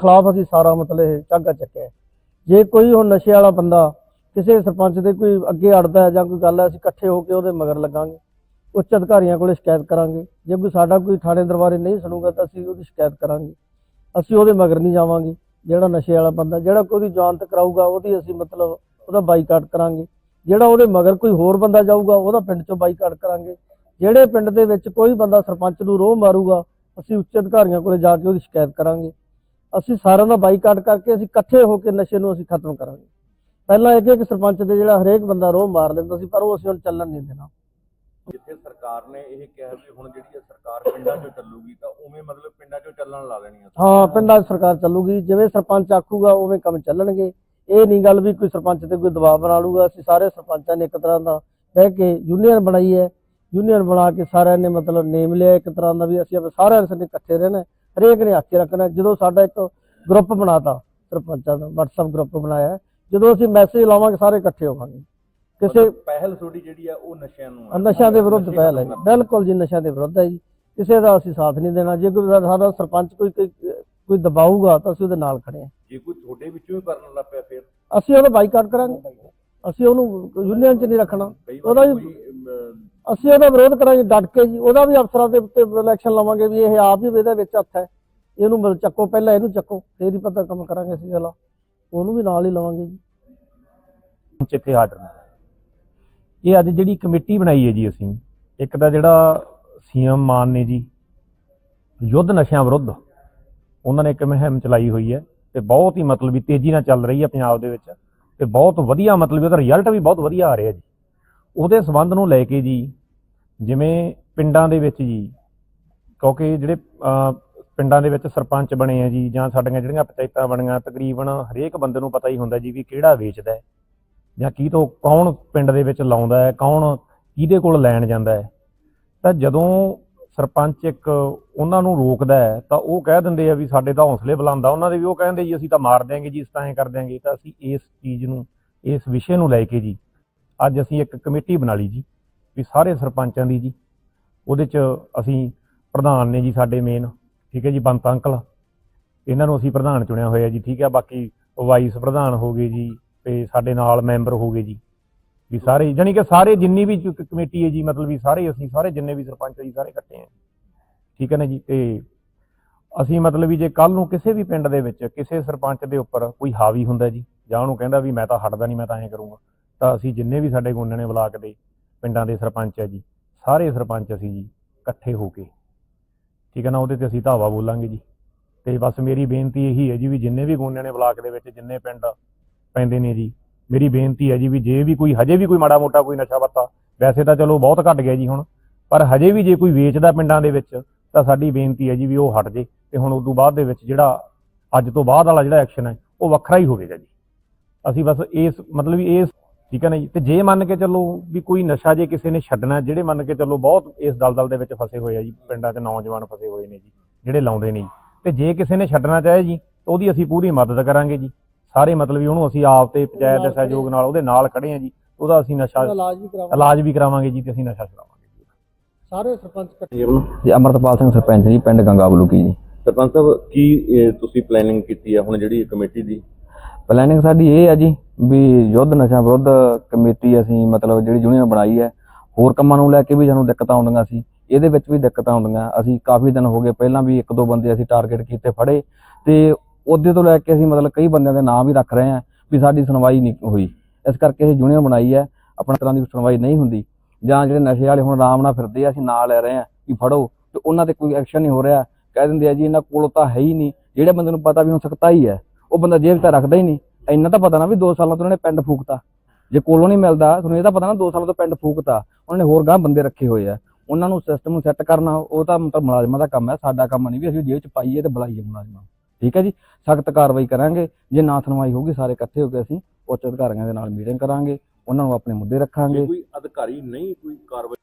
ਖਿਲਾਫ ਅਸੀਂ ਸਾਰਾ ਮਤਲਬ ਇਹ ਝਾਗਾ ਚੱਕਿਆ ਜੇ ਕੋਈ ਹੁਣ ਨਸ਼ੇ ਵਾਲਾ ਬੰਦਾ ਕਿਸੇ ਸਰਪੰਚ ਦੇ ਕੋਈ ਅੱਗੇ ਅੜਦਾ ਹੈ ਜਾਂ ਕੋਈ ਗੱਲ ਹੈ, ਅਸੀਂ ਇਕੱਠੇ ਹੋ ਕੇ ਉਹਦੇ ਮਗਰ ਲੱਗਾਂਗੇ। ਉੱਚ ਅਧਿਕਾਰੀਆਂ ਕੋਲੇ ਸ਼ਿਕਾਇਤ ਕਰਾਂਗੇ। ਜੇ ਕੋਈ ਸਾਡਾ ਕੋਈ ਥਾਣੇ ਦਰਬਾਰੇ ਨਹੀਂ ਸੁਣੂਗਾ ਤਾਂ ਅਸੀਂ ਉਹਦੀ ਸ਼ਿਕਾਇਤ ਕਰਾਂਗੇ। ਅਸੀਂ ਉਹਦੇ ਮਗਰ ਨਹੀਂ ਜਾਵਾਂਗੇ। ਜਿਹੜਾ ਨਸ਼ੇ ਵਾਲਾ ਬੰਦਾ, ਜਿਹੜਾ ਕੋਈ ਉਹਦੀ ਜਾਨ ਕਰਾਊਗਾ, ਉਹਦੀ ਅਸੀਂ ਮਤਲਬ ਉਹਦਾ ਬਾਈਕਾਟ ਕਰਾਂਗੇ। ਜਿਹੜਾ ਉਹਦੇ ਮਗਰ ਕੋਈ ਹੋਰ ਬੰਦਾ ਜਾਊਗਾ, ਉਹਦਾ ਪਿੰਡ ਚੋਂ ਬਾਈਕਾਟ ਕਰਾਂਗੇ। ਜਿਹੜੇ ਪਿੰਡ ਦੇ ਵਿੱਚ ਕੋਈ ਬੰਦਾ ਸਰਪੰਚ ਨੂੰ ਰੋਹ ਮਾਰੂਗਾ, ਅਸੀਂ ਉੱਚ ਅਧਿਕਾਰੀਆਂ ਕੋਲੇ ਜਾ ਕੇ ਉਹਦੀ ਸ਼ਿਕਾਇਤ ਕਰਾਂਗੇ। ਅਸੀਂ ਸਾਰਿਆਂ ਦਾ ਬਾਈਕਾਟ ਕਰਕੇ ਅਸੀਂ ਇਕੱਠੇ ਹੋ ਕੇ ਨਸ਼ੇ ਨੂੰ ਅਸੀਂ ਖਤਮ ਕਰਾਂਗੇ। ਪਹਿਲਾਂ ਇੱਕ ਇੱਕ ਸਰਪੰਚ ਦੇ ਜਿਹੜਾ ਹਰੇਕ ਬੰਦਾ ਰੋਹ ਮਾਰ ਲੈਂਦਾ ਸੀ ਪਰ ਉਹ ਅਸੀਂ ਹੁਣ ਚੱਲਣ ਨਹੀਂ ਦੇਣਾ। ਜਿੱਥੇ ਸਰਕਾਰ ਨੇ ਇਹ ਕਿਹਾ ਵੀ ਹੁਣ ਜਿਹੜੀ ਸਰਕਾਰ ਪਿੰਡਾਂ 'ਚੋਂ ਚੱਲੂਗੀ ਤਾਂ ਉਵੇਂ ਮਤਲਬ ਪਿੰਡਾਂ 'ਚੋਂ ਚੱਲਣ ਲਾ ਦੇਣੀ ਹਾਂ ਪਿੰਡਾਂ 'ਚ ਸਰਕਾਰ ਚੱਲੂਗੀ। ਜਿਵੇਂ ਸਰਪੰਚ ਆਖੂਗਾ ਉਵੇਂ ਕੰਮ ਚੱਲਣਗੇ। ਇਹ ਨਹੀਂ ਗੱਲ ਵੀ ਕੋਈ ਸਰਪੰਚ ਤੇ ਕੋਈ ਦਬਾਅ ਬਣਾ ਲੂਗਾ ਅਸੀਂ ਸਾਰੇ ਸਰਪੰਚਾਂ ਨੇ ਇੱਕ ਤਰ੍ਹਾਂ ਦਾ ਬਹਿ ਕੇ ਯੂਨੀਅਨ ਬਣਾਈ ਹੈ। ਯੂਨੀਅਨ ਬਣਾ ਕੇ ਸਾਰਿਆਂ ਨੇ ਮਤਲਬ ਨੇਮ ਲਿਆ ਇੱਕ ਤਰ੍ਹਾਂ ਦਾ ਵੀ ਅਸੀਂ ਸਾਰਿਆਂ ਨੇ ਇਕੱਠੇ ਰਹਿਣਾ ਹਰੇਕ ਨੇ ਹੱਥ 'ਚ ਰੱਖਣਾ ਜਦੋਂ ਸਾਡਾ ਇੱਕ ਗਰੁੱਪ ਬਣਾਤਾ ਸਰਪੰਚਾਂ ਦਾ WhatsApp ਗਰੁੱਪ ਬਣਾਇਆ। ਜਦੋਂ ਅਸੀਂ ਮੈਸੇਜ ਲਾਵਾਂਗੇ ਸਾਰੇ ਇਕੱਠੇ ਹੋਵਾਂਗੇ। ਕਿਸੇ ਪਹਿਲ ਤੁਹਾਡੀ ਜਿਹੜੀ ਆ ਉਹ ਨਸ਼ਿਆਂ ਨੂੰ ਆ। ਨਸ਼ਿਆਂ ਦੇ ਵਿਰੁੱਧ ਪਹਿਲ ਹੈ। ਬਿਲਕੁਲ ਜੀ ਨਸ਼ਿਆਂ ਦੇ ਵਿਰੁੱਧ ਹੈ ਜੀ। ਕਿਸੇ ਦਾ ਅਸੀਂ ਸਾਥ ਨਹੀਂ ਦੇਣਾ। ਜੇ ਕੋਈ ਸਾਡਾ ਸਰਪੰਚ ਕੋਈ ਕੋਈ ਦਬਾਊਗਾ ਤਾਂ ਅਸੀਂ ਉਹਦੇ ਨਾਲ ਖੜੇ ਹਾਂ। ਜੇ ਕੋਈ ਤੁਹਾਡੇ ਵਿੱਚੋਂ ਹੀ ਕਰਨ ਲੱਗ ਪਿਆ ਫਿਰ? ਅਸੀਂ ਉਹਦਾ ਬਾਈਕਾਟ ਕਰਾਂਗੇ। ਅਸੀਂ ਉਹਨੂੰ ਯੂਨੀਅਨ 'ਚ ਨਹੀਂ ਰੱਖਣਾ। ਉਹਦਾ ਅਸੀਂ ਉਹਦਾ ਵਿਰੋਧ ਕਰਾਂਗੇ, ਡਟ ਕੇ ਜੀ। ਉਹਦਾ ਵੀ ਅਫਸਰਾਂ ਦੇ ਉੱਤੇ ਇਲੈਕਸ਼ਨ ਲਵਾਂਗੇ ਵੀ ਇਹ ਆਪ ਹੀ ਇਹਦੇ ਵਿੱਚ ਹੱਥ ਹੈ। ਇਹਨੂੰ ਮਤਲਬ ਚੱਕੋ, ਪਹਿਲਾਂ ਇਹਨੂੰ ਚੱਕੋ, ਫੇਰ ਹੀ ਪਤਾ ਕੰਮ ਕਰਾਂਗੇ ਅਸੀਂ ਗੱਲਾਂ ਉਹਨੂੰ ਵੀ ਨਾਲ ਹੀ ਲਵਾਂਗੇ ਜੀ। ਚਿੱਥੇ ਆਰਡਰ ਇਹ ਅੱਜ ਜਿਹੜੀ ਕਮੇਟੀ ਬਣਾਈ ਹੈ ਜੀ ਅਸੀਂ, ਇੱਕ ਤਾਂ ਜਿਹੜਾ ਸੀਐਮ ਮਾਨ ਨੇ ਜੀ, ਯੁੱਧ ਨਸ਼ਿਆਂ ਵਿਰੁੱਧ ਉਹਨਾਂ ਨੇ ਇੱਕ ਮੁਹਿੰਮ ਚਲਾਈ ਹੋਈ ਹੈ ਤੇ ਬਹੁਤ ਹੀ ਮਤਲਬ ਵੀ ਤੇਜ਼ੀ ਨਾਲ ਚੱਲ ਰਹੀ ਹੈ ਪੰਜਾਬ ਦੇ ਵਿੱਚ ਤੇ ਬਹੁਤ ਵਧੀਆ ਮਤਲਬ ਉਹਦਾ ਰਿਜ਼ਲਟ ਵੀ ਬਹੁਤ ਵਧੀਆ ਆ ਰਿਹਾ ਜੀ। ਉਹਦੇ ਸਬੰਧ ਨੂੰ ਲੈ ਕੇ ਜੀ, ਜਿਵੇਂ ਪਿੰਡਾਂ ਦੇ ਵਿੱਚ ਜੀ, ਕਿਉਂਕਿ ਜਿਹੜੇ ਪਿੰਡਾਂ ਦੇ ਵਿੱਚ ਸਰਪੰਚ ਬਣੇ ਆ ਜੀ, ਜਾਂ ਸਾਡੀਆਂ ਜਿਹੜੀਆਂ ਪੰਚਾਇਤਾਂ ਬਣੀਆਂ, ਤਕਰੀਬਨ ਹਰੇਕ ਬੰਦੇ ਨੂੰ ਪਤਾ ਹੀ ਹੁੰਦਾ ਜੀ ਵੀ ਕਿਹੜਾ ਵੇਚਦਾ ਜਾਂ ਕੀ ਤੋਂ ਕੌਣ ਪਿੰਡ ਦੇ ਵਿੱਚ ਲਾਉਂਦਾ ਹੈ, ਕੌਣ ਕਿਹਦੇ ਕੋਲ ਲੈਣ ਜਾਂਦਾ ਹੈ। ਤਾਂ ਜਦੋਂ ਸਰਪੰਚ ਇੱਕ ਉਹਨਾਂ ਨੂੰ ਰੋਕਦਾ ਹੈ, ਤਾਂ ਉਹ ਕਹਿ ਦਿੰਦੇ ਆ ਵੀ ਸਾਡੇ ਤਾਂ ਹੌਸਲੇ ਬੁਲੰਦਾ ਉਹਨਾਂ ਦੇ ਵੀ ਉਹ ਕਹਿੰਦੇ ਜੀ, ਅਸੀਂ ਤਾਂ ਮਾਰ ਦਿਆਂਗੇ ਜੀ, ਇਸ ਤਰ੍ਹਾਂ ਐਂ ਕਰ ਦਿਆਂਗੇ। ਤਾਂ ਅਸੀਂ ਇਸ ਚੀਜ਼ ਨੂੰ, ਇਸ ਵਿਸ਼ੇ ਨੂੰ ਲੈ ਕੇ ਜੀ ਅੱਜ ਅਸੀਂ ਇੱਕ ਕਮੇਟੀ ਬਣਾ ਲਈ ਜੀ, ਵੀ ਸਾਰੇ ਸਰਪੰਚਾਂ ਦੀ ਜੀ। ਉਹਦੇ 'ਚ ਅਸੀਂ ਪ੍ਰਧਾਨ ਨੇ ਜੀ ਸਾਡੇ ਮੇਨ ਠੀਕ ਹੈ ਜੀ, ਬੰਤ ਅੰਕਲ। ਇਹਨਾਂ ਨੂੰ ਅਸੀਂ ਪ੍ਰਧਾਨ ਚੁਣਿਆ ਹੋਇਆ ਜੀ, ਠੀਕ ਹੈ। ਬਾਕੀ ਵਾਈਸ ਪ੍ਰਧਾਨ ਹੋ ਗਏ ਜੀ, ਤੇ ਸਾਡੇ ਨਾਲ ਮੈਂਬਰ ਹੋ ਗਏ ਜੀ। ਵੀ ਸਾਰੇ, ਜਾਣੀ ਕਿ ਸਾਰੇ ਜਿੰਨੀ ਵੀ ਕਮੇਟੀ ਹੈ ਜੀ, ਮਤਲਬ ਵੀ ਸਾਰੇ ਅਸੀਂ, ਸਾਰੇ ਜਿੰਨੇ ਵੀ ਸਰਪੰਚ ਜੀ, ਸਾਰੇ ਇਕੱਠੇ ਆ ਠੀਕ ਹੈ ਨਾ ਜੀ? ਤੇ ਅਸੀਂ ਮਤਲਬ ਵੀ ਜੇ ਕੱਲ ਨੂੰ ਕਿਸੇ ਵੀ ਪਿੰਡ ਦੇ ਵਿੱਚ ਕਿਸੇ ਸਰਪੰਚ ਦੇ ਉੱਪਰ ਕੋਈ ਹਾਵੀ ਹੁੰਦਾ ਜੀ, ਜਾਂ ਉਹਨੂੰ ਕਹਿੰਦਾ ਵੀ ਮੈਂ ਤਾਂ ਹਟਦਾ ਨਹੀਂ ਮੈਂ ਤਾਂ ਐਂ ਕਰੂੰਗਾ। ਤਾਂ ਅਸੀਂ ਜਿੰਨੇ ਵੀ ਸਾਡੇ ਗੁੰਨੇ ਬਲਾਕ ਦੇ ਪਿੰਡਾਂ ਦੇ ਸਰਪੰਚ ਹੈ ਜੀ, ਸਾਰੇ ਸਰਪੰਚ ਅਸੀਂ ਜੀ ਇਕੱਠੇ ਹੋ ਕੇ। ਠੀਕ ਹੈ ਨਾ, ਉਹਦੇ ਤੇ ਅਸੀਂ ਧਾਵਾ ਬੋਲਾਂਗੇ ਜੀ। ਤੇ ਬਸ ਮੇਰੀ ਬੇਨਤੀ ਇਹੀ ਹੈ ਜੀ ਵੀ ਜਿੰਨੇ ਵੀ ਗੁੰਨੇ ਬਲਾਕ ਦੇ ਵਿੱਚ ਜਿੰਨੇ ਪਿੰਡ ਪੈਂਦੇ ਨੇ ਜੀ, ਮੇਰੀ ਬੇਨਤੀ ਹੈ ਜੀ ਵੀ ਜੇ ਵੀ ਕੋਈ, ਹਜੇ ਵੀ ਕੋਈ ਮਾੜਾ ਮੋਟਾ ਕੋਈ ਨਸ਼ਾ ਪੱਤਾ ਵੈਸੇ ਤਾਂ ਚਲੋ ਬਹੁਤ ਘਟ ਗਿਆ ਜੀ ਹੁਣ, ਪਰ ਹਜੇ ਵੀ ਜੇ ਕੋਈ ਵੇਚਦਾ ਪਿੰਡਾਂ ਦੇ ਵਿੱਚ, ਤਾਂ ਸਾਡੀ ਬੇਨਤੀ ਹੈ ਜੀ ਵੀ ਉਹ ਹਟ ਜੇ ਤੇ ਹੁਣ ਉਸ ਤੋਂ ਬਾਅਦ ਦੇ ਵਿੱਚ ਜਿਹੜਾ ਅੱਜ ਤੋਂ ਬਾਅਦ ਵਾਲਾ ਜਿਹੜਾ ਐਕਸ਼ਨ ਹੈ, ਉਹ ਵੱਖਰਾ ਹੀ ਹੋਵੇਗਾ ਜੀ। ਅਸੀਂ ਬਸ ਇਸ, ਮਤਲਬ ਵੀ ਇਸ ਠੀਕ ਹੈ ਨਾ ਜੀ? ਤੇ ਜੇ ਮੰਨ ਕੇ ਚੱਲੋ ਵੀ ਕੋਈ ਨਸ਼ਾ ਜੇ ਕਿਸੇ ਨੇ ਛੱਡਣਾ ਜਿਹੜੇ ਮੰਨ ਕੇ ਚੱਲੋ ਬਹੁਤ ਇਸ ਦਲਦਲ ਦੇ ਵਿੱਚ ਫਸੇ ਹੋਏ ਆ ਜੀ ਪਿੰਡਾਂ 'ਚ ਨੌਜਵਾਨ ਫਸੇ ਹੋਏ ਨੇ ਜੀ ਜਿਹੜੇ ਲਾਉਂਦੇ ਨੇ ਤੇ ਜੇ ਕਿਸੇ ਨੇ ਛੱਡਣਾ ਚਾਹੇ ਜੀ ਉਹਦੀ ਅਸੀਂ ਪੂਰੀ ਮਦਦ ਕਰਾਂਗੇ ਜੀ। ਸਾਰੇ ਮਤਲਬ ਵੀ ਉਹਨੂੰ ਅਸੀਂ ਆਪ ਤੇ ਪੰਚਾਇਤ ਦੇ ਸਹਿਯੋਗ ਨਾਲ ਉਹਦੇ ਨਾਲ ਖੜੇ ਆ ਜੀ ਉਹਦਾ ਅਸੀਂ ਨਸ਼ਾ ਇਲਾਜ ਵੀ ਕਰਾਵਾਂਗੇ। ਇਲਾਜ ਵੀ ਕਰਾਵਾਂਗੇ ਜੀ ਤੇ ਅਸੀਂ ਨਸ਼ਾ ਛੁਡਾਵਾਂਗੇ ਜੀ। ਸਾਰੇ ਸਰਪੰਚ ਜੀ ਅਮਰਤਪਾਲ ਸਿੰਘ ਸਰਪੰਚ ਜੀ ਪਿੰਡ ਗੰਗਾ ਬਲੂਕੀ ਜੀ। ਸਰਪੰਚ ਸਾਹਿਬ ਕੀ ਤੁਸੀਂ ਪਲੈਨਿੰਗ ਕੀਤੀ ਆ ਹੁਣ ਜਿਹੜੀ ਕਮੇਟੀ ਦੀ? ਪਲੈਨਿੰਗ ਸਾਡੀ ਇਹ ਹੈ ਜੀ ਵੀ ਯੁੱਧ, ਨਸ਼ਾ ਵਿਰੁੱਧ ਕਮੇਟੀ ਅਸੀਂ ਮਤਲਬ ਜਿਹੜੀ ਯੂਨੀਅਨ ਬਣਾਈ ਹੈ, ਹੋਰ ਕੰਮਾਂ ਨੂੰ ਲੈ ਕੇ ਵੀ ਸਾਨੂੰ ਦਿੱਕਤਾਂ ਆਉਂਦੀਆਂ ਸੀ। ਇਹਦੇ ਵਿੱਚ ਵੀ ਦਿੱਕਤਾਂ ਆਉਂਦੀਆਂ। ਅਸੀਂ ਕਾਫੀ ਦਿਨ ਹੋ ਗਏ ਪਹਿਲਾਂ ਵੀ ਇੱਕ ਦੋ ਬੰਦੇ ਅਸੀਂ ਟਾਰਗੇਟ ਕੀਤੇ ਫੜੇ ਤੇ ਉਹਦੇ ਤੋਂ ਲੈ ਕੇ ਅਸੀਂ ਮਤਲਬ ਕਈ ਬੰਦਿਆਂ ਦੇ ਨਾਮ ਵੀ ਰੱਖ ਰਹੇ ਹਾਂ ਵੀ ਸਾਡੀ ਸੁਣਵਾਈ ਨਹੀਂ ਹੋਈ। ਇਸ ਕਰਕੇ ਅਸੀਂ ਯੂਨੀਅਨ ਬਣਾਈ ਹੈ। ਆਪਣਾ ਤਰ੍ਹਾਂ ਦੀ ਸੁਣਵਾਈ ਨਹੀਂ ਹੁੰਦੀ। ਜਾਂ ਜਿਹੜੇ ਨਸ਼ੇ ਵਾਲੇ ਹੁਣ ਆਰਾਮ ਨਾਲ ਫਿਰਦੇ ਆ, ਅਸੀਂ ਨਾਲ ਲੈ ਰਹੇ ਹਾਂ ਵੀ ਫੜੋ ਤੇ ਉਹਨਾਂ ਤੇ ਕੋਈ ਐਕਸ਼ਨ ਨਹੀਂ ਹੋ ਰਿਹਾ। ਕਹਿ ਦਿੰਦੇ ਆ ਜੀ, ਇਹਨਾਂ ਕੋਲ ਤਾਂ ਹੈ ਹੀ ਨਹੀਂ। ਜਿਹੜੇ ਬੰਦੇ ਨੂੰ ਪਤਾ ਵੀ ਹੁਣ ਹੀ ਹੈ ਉਹ ਬੰਦਾ ਜੇਲ੍ਹ ਤਾਂ ਰੱਖਦਾ ਹੀ ਨਹੀਂ। ਇੰਨਾ ਤਾਂ ਪਤਾ ਨਾ ਵੀ 2 ਸਾਲਾਂ ਤੋਂ ਉਹਨਾਂ ਨੇ ਪਿੰਡ ਫੂਕਤਾ। ਜੇ ਕੋਲੋਂ ਨਹੀਂ ਮਿਲਦਾ, ਤੁਹਾਨੂੰ ਇਹ ਤਾਂ ਪਤਾ ਨਾ 2 ਸਾਲਾਂ ਤੋਂ ਪਿੰਡ ਫੂਕਤਾ। ਉਹਨਾਂ ਨੇ ਹੋਰ ਗਾਂ ਬੰਦੇ ਰੱਖੇ ਹੋਏ ਆ। ਉਹਨਾਂ ਨੂੰ ਸਿਸਟਮ ਨੂੰ ਸੈੱਟ ਕਰਨਾ, ਉਹ ਤਾਂ ਮਤਲਬ ਮੁਲਾਜ਼ਮਾਂ ਦਾ ਕੰਮ ਹੈ, ਸਾਡਾ ਕੰਮ ਨਹੀਂ ਵੀ ਅਸੀਂ ਜੇਲ੍ਹ ਚ ਪਾਈਏ ਤੇ ਬੁਲਾਈਏ ਮੁਲਾਜ਼ਮਾਂ ਨੂੰ। ਠੀਕ ਹੈ ਜੀ? ਸਖਤ ਕਾਰਵਾਈ ਕਰਾਂਗੇ। ਜੇ ਨਾ ਸੁਣਵਾਈ ਹੋਊਗੀ, ਸਾਰੇ ਇਕੱਠੇ ਹੋ ਕੇ ਅਸੀਂ ਉੱਚ ਅਧਿਕਾਰੀਆਂ ਦੇ ਨਾਲ ਮੀਟਿੰਗ ਕਰਾਂਗੇ। ਉਹਨਾਂ ਨੂੰ ਆਪਣੇ ਮੁੱਦੇ ਰੱਖਾਂਗੇ। ਕੋਈ ਅਧਿਕਾਰੀ ਨਹੀਂ ਕੋਈ ਕਾਰਵਾਈ